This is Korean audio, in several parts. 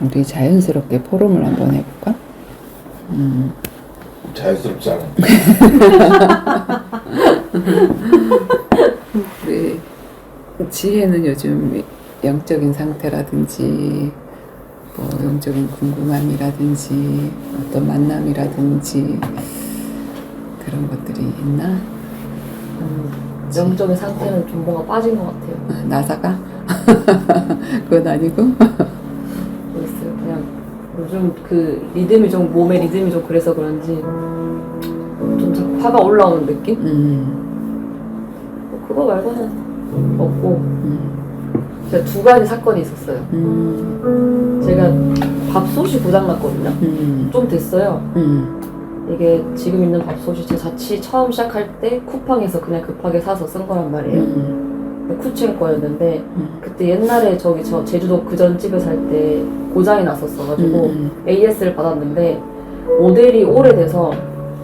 우리 자연스럽게 포럼을 한번 해볼까? 자연스럽지 않아. 우리 지혜는 요즘 영적인 상태라든지 뭐 영적인 궁금함이라든지 어떤 만남이라든지 그런 것들이 있나? 영적인 상태는 좀 뭔가 빠진 것 같아요. 아, 나사가? 그건 아니고? 요즘 그 리듬이 좀 몸의 리듬이 좀 그래서 그런지 좀 자꾸 화가 올라오는 느낌? 음, 뭐 그거 말고는 없고 음, 제가 두 가지 사건이 있었어요. 음, 제가 밥솥이 고장났거든요. 음, 좀 됐어요. 음, 이게 지금 있는 밥솥이 제 자취 처음 시작할 때 쿠팡에서 그냥 급하게 사서 쓴 거란 말이에요. 음, 쿠첸 거였는데 음. 그때 옛날에 저기 저 제주도 그전 집에 살 때 고장이 났었어가지고 음, AS를 받았는데 모델이 오래돼서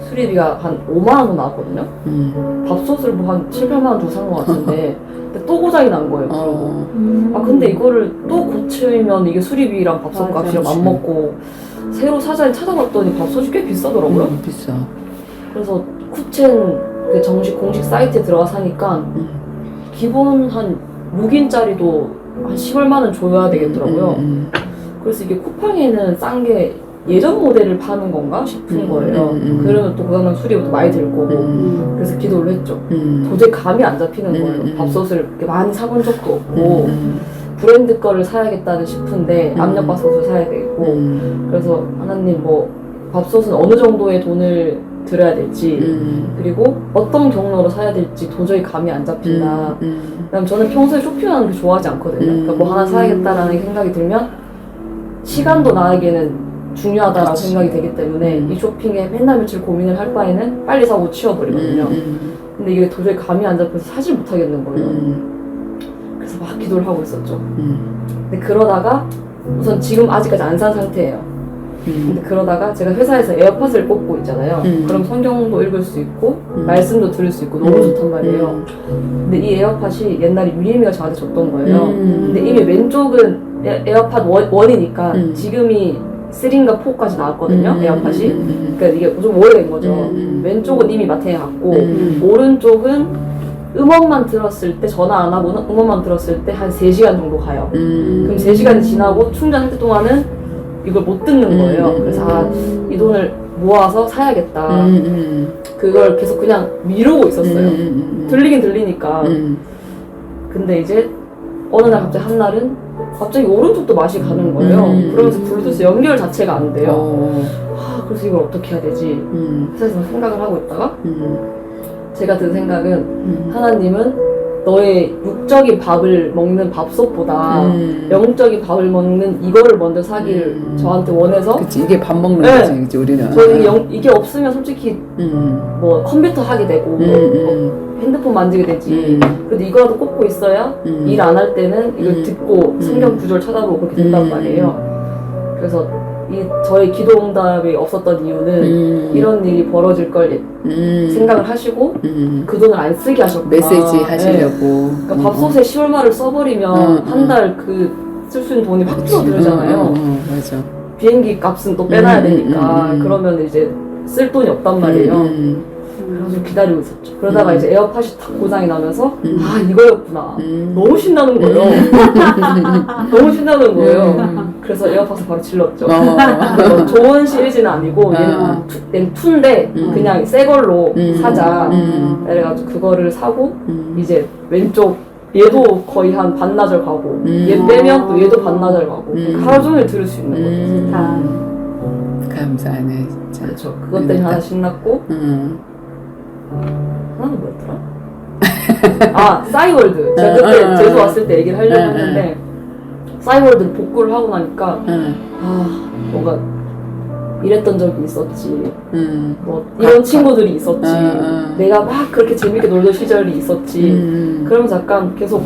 수리비가 한 5만 원 나왔거든요. 음. 밥솥을 뭐 한 7, 8만 원 주고 산 것 같은데 근데 또 고장이 난 거예요. 그러고 어, 아 근데 이거를 또 고치면 이게 수리비랑 밥솥 값이랑 그치. 맞먹고 새로 사자에 찾아봤더니 밥솥이 꽤 비싸더라고요. 음, 비싸. 그래서 쿠첸 그 정식 공식 사이트에 들어가 사니까 음. 기본 한 6인짜리도 한 10얼마 는 줘야 되겠더라고요. 음, 그래서 이게 쿠팡에는 싼 게 예전 모델을 파는 건가 싶은 음, 거예요. 음, 음. 그러면 또 그거는 수리부터 많이 들 거고. 음, 그래서 기도를 했죠. 음, 도저히 감이 안 잡히는 음, 거예요. 음. 밥솥을 이렇게 많이 사본 적도 없고 음, 브랜드 거를 사야겠다는 싶은데 음. 압력밥솥을 사야 되고 음, 그래서 하나님 뭐 밥솥은 어느 정도의 돈을 들여야 될지 음, 그리고 어떤 경로로 사야 될지 도저히 감이 안 잡힌다. 음, 그다음 저는 평소에 쇼핑하는 게 좋아하지 않거든요. 음. 그러니까 뭐 하나 사야겠다라는 생각이 들면 시간도 나에게는 중요하다라고 그치. 생각이 되기 때문에 음. 이 쇼핑에 맨날 며칠 고민을 할 바에는 빨리 사고 치워버리거든요. 음, 근데 이게 도저히 감이 안 잡혀서 사질 못하겠는 거예요. 음, 그래서 막 기도를 하고 있었죠. 음, 근데 그러다가 우선 지금 아직까지 안 산 상태예요. 음, 근데 그러다가 제가 회사에서 에어팟을 꽂고 있잖아요. 음. 그럼 성경도 읽을 수 있고 음. 말씀도 들을 수 있고 너무 좋단 말이에요. 음. 근데 이 에어팟이 옛날에 유리미가 저한테 줬던 거예요. 음. 근데 이미 왼쪽은 에, 에어팟 원, 원이니까 음. 지금이 3인가 4까지 나왔거든요. 음, 에어팟이. 음, 그러니까 이게 좀 오래된 거죠. 음. 왼쪽은 이미 마탱이 갔고 음. 오른쪽은 음원만 들었을 때 전화 안 하고 음원만 들었을 때 한 3시간 정도 가요. 음. 그럼 3시간이 지나고 충전할 때 동안은 이걸 못 듣는 거예요. 음. 그래서 아, 이 돈을 모아서 사야겠다. 음, 음, 그걸 계속 그냥 미루고 있었어요. 음, 음, 들리긴 들리니까. 음, 근데 이제 어느 날 갑자기 한 날은 갑자기 오른쪽도 맛이 가는 거예요. 음. 그러면서 블루투스 연결 자체가 안 돼요. 어, 아, 그래서 이걸 어떻게 해야 되지? 음, 회사에서 생각을 하고 있다가 음, 제가 든 생각은 음. 하나님은 너의 육적인 밥을 먹는 밥솥보다 음. 영적인 밥을 먹는 이거를 먼저 사기를 음. 저한테 원해서 그치 이게 밥 먹는 네. 거지 그치 우리는 저는 이게, 영- 이게 없으면 솔직히 음, 뭐 컴퓨터 하게 되고 음, 뭐 음, 핸드폰 만지게 되지 음. 그래도 이거라도 꽂고 있어야 음. 일안 할 때는 이걸 음. 듣고 성경 구절 찾아보고 그렇게 된단 음. 말이에요 그래서 이 저의 기도 응답이 없었던 이유는 음. 이런 일이 벌어질 걸 음. 생각을 하시고 음. 그 돈을 안 쓰게 하셨구나 메시지 네. 하시려고 그러니까 밥솥에 10얼마를 써버리면 음, 한달 그 쓸 수 있는 돈이 확 줄어들잖아요 어, 어, 어, 맞아 비행기 값은 또 빼놔야 음, 되니까 음, 음. 그러면 이제 쓸 돈이 없단 말이에요 음, 그래서 기다리고 있었죠 그러다가 음. 이제 에어팟이 탁 고장이 나면서 음. 아 이거였구나 음. 너무 신나는 거예요 너무 신나는 거예요 음. 그래서 에어팟을 바로 질렀죠 어. 뭐 좋은 시리즈는 아니고 얘는 아. 투, 얘는 투인데 음. 그냥 새 걸로 음. 사자 음. 그래가지고 그거를 사고 음. 이제 왼쪽 얘도 거의 한 반나절 가고 음. 얘 빼면 또 얘도 반나절 가고 음. 하루 종일 들을 수 있는 거죠 음. 감사하네 진짜 그렇죠 그것 때문에 하나 신났고 음. 하나는 뭐였더라? 아 싸이월드 제가 그때 음. 제주 왔을 때 얘기를 하려고 음. 했는데 싸이월드 복구를 하고 나니까 음. 아 뭔가 이랬던 적이 있었지 음. 뭐 이런 친구들이 있었지. 내가 막 그렇게 재밌게 놀던 시절이 있었지 음. 그러면서 약간 계속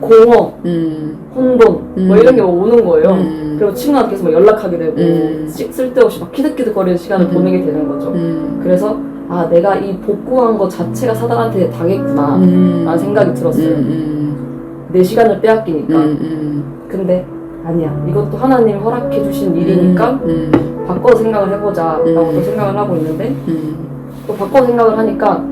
공허 음. 혼돈 뭐 음. 이런 게막 오는 거예요 음. 그리고 친구한테 계속 막 연락하게 되고 음. 시- 쓸데없이 막 키득키득거리는 시간을 음. 보내게 되는 거죠 음. 그래서 아 내가 이 복구한 거 자체가 사단한테 당했구나 음. 라는 생각이 들었어요 음. 내 시간을 빼앗기니까 음. 음. 근데 아니야 이것도 하나님이 허락해 주신 일이니까 음, 바꿔 생각을 해보자 음. 라고 또 생각을 하고 있는데 음, 또 바꿔 생각을 하니까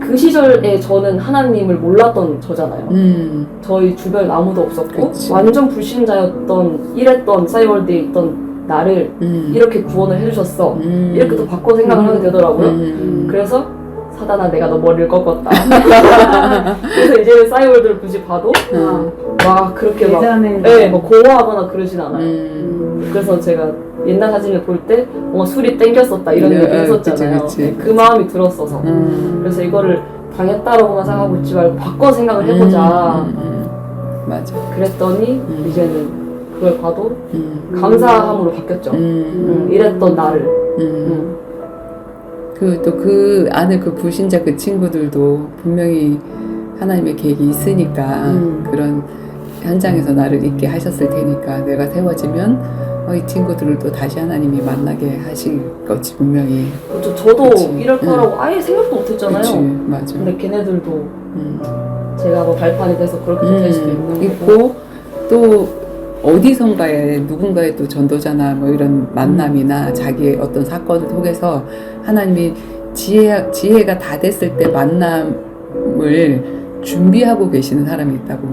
그 시절에 저는 하나님을 몰랐던 저잖아요 음, 저희 주변에 아무도 없었고 그치. 완전 불신자였던 이랬던 싸이월드에 있던 나를 음, 이렇게 구원을 해주셨어. 음, 이렇게 또 바꿔 생각을 하게 되더라고요. 음, 그래서 사단아 내가 너 머리를 꺾었다. 그래서 이제는 싸이월드를 굳이 봐도 음, 막 그렇게 막 예전에 네, 뭐 공허하거나 그러진 않아요. 음, 그래서 제가 옛날 사진을 볼 때 뭔가 술이 땡겼었다 이런 네, 얘기 네, 했었잖아요. 그치, 그치. 네, 그 마음이 들었어서. 음, 그래서 이거를 당했다라고만 생각하고 있지 말고 바꿔 생각을 해보자. 음, 음, 맞아. 그랬더니 음. 이제는 그걸 봐도 음, 감사함으로 바뀌었죠. 음, 음, 이랬던 나를. 음. 음. 그또그 안에 그 불신자 그 친구들도 분명히 하나님의 계획이 있으니까 음. 그런 현장에서 나를 있게 하셨을 테니까 내가 세워지면 어, 이 친구들을 또 다시 하나님이 만나게 하실 거지 분명히 그렇죠. 저도 그치. 이럴 거라고 아예 생각도 못 했잖아요. 그치 맞아 근데 걔네들도 음. 제가 뭐 발판이 돼서 그렇게 될 수도 있는. 있고 또 어디선가에 누군가의 또 전도자나 뭐 이런 만남이나 자기의 어떤 사건을 통해서 하나님이 지혜, 지혜가 다 됐을 때 만남을 준비하고 계시는 사람이 있다고.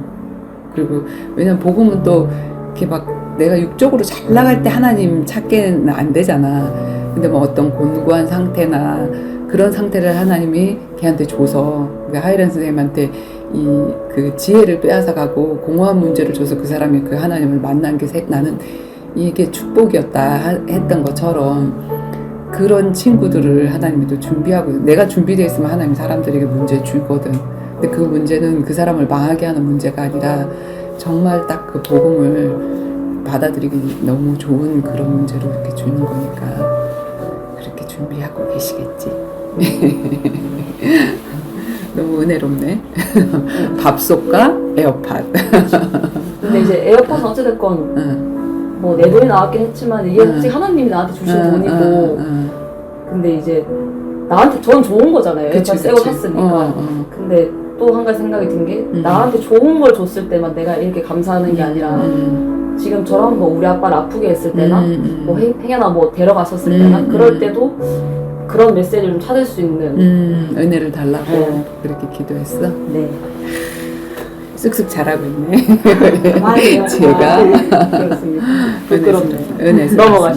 그리고 왜냐면 복음은 또 이렇게 막 내가 육적으로 잘 나갈 때 하나님 찾게는 안 되잖아. 근데 뭐 어떤 곤고한 상태나 그런 상태를 하나님이 걔한테 줘서 그러니까 하이렌 선생님한테 이 그 지혜를 빼앗아가고 공허한 문제를 줘서 그 사람이 그 하나님을 만난 게 세- 나는 이게 축복이었다 하- 했던 것처럼 그런 친구들을 하나님이 또 준비하고 내가 준비되어 있으면 하나님 사람들에게 문제 주거든. 근데 그 문제는 그 사람을 망하게 하는 문제가 아니라 정말 딱 그 복음을 받아들이기 너무 좋은 그런 문제로 이렇게 주는 거니까 준비하고 계시겠지. 너무 은혜롭네. 밥솥과 에어팟. 근데 이제 에어팟은 어찌됐건 응. 뭐 내 돈이 나왔긴 했지만 이게 응. 솔직히 하나님이 나한테 주신 응, 돈이고 응, 응. 근데 이제 나한테 전 좋은 거잖아요. 그치, 에어팟 새거. 샀으니까. 어, 어. 근데 또 한 가지 생각이 든 게 음. 나한테 좋은 걸 줬을 때만 내가 이렇게 감사하는 게 아니라 음, 지금처럼 뭐 우리 아빠를 아프게 했을 때나 음, 음. 뭐 행, 행여나 뭐 데려갔었을 음, 때나 음. 그럴 때도 그런 메시지를 좀 찾을 수 있는 음, 은혜를 달라고 네. 그렇게 기도했어. 네 쓱쓱 잘하고 있네. 많이 제가 그렇습니다 은혜, 부끄럽네요 은혜 넘어가시죠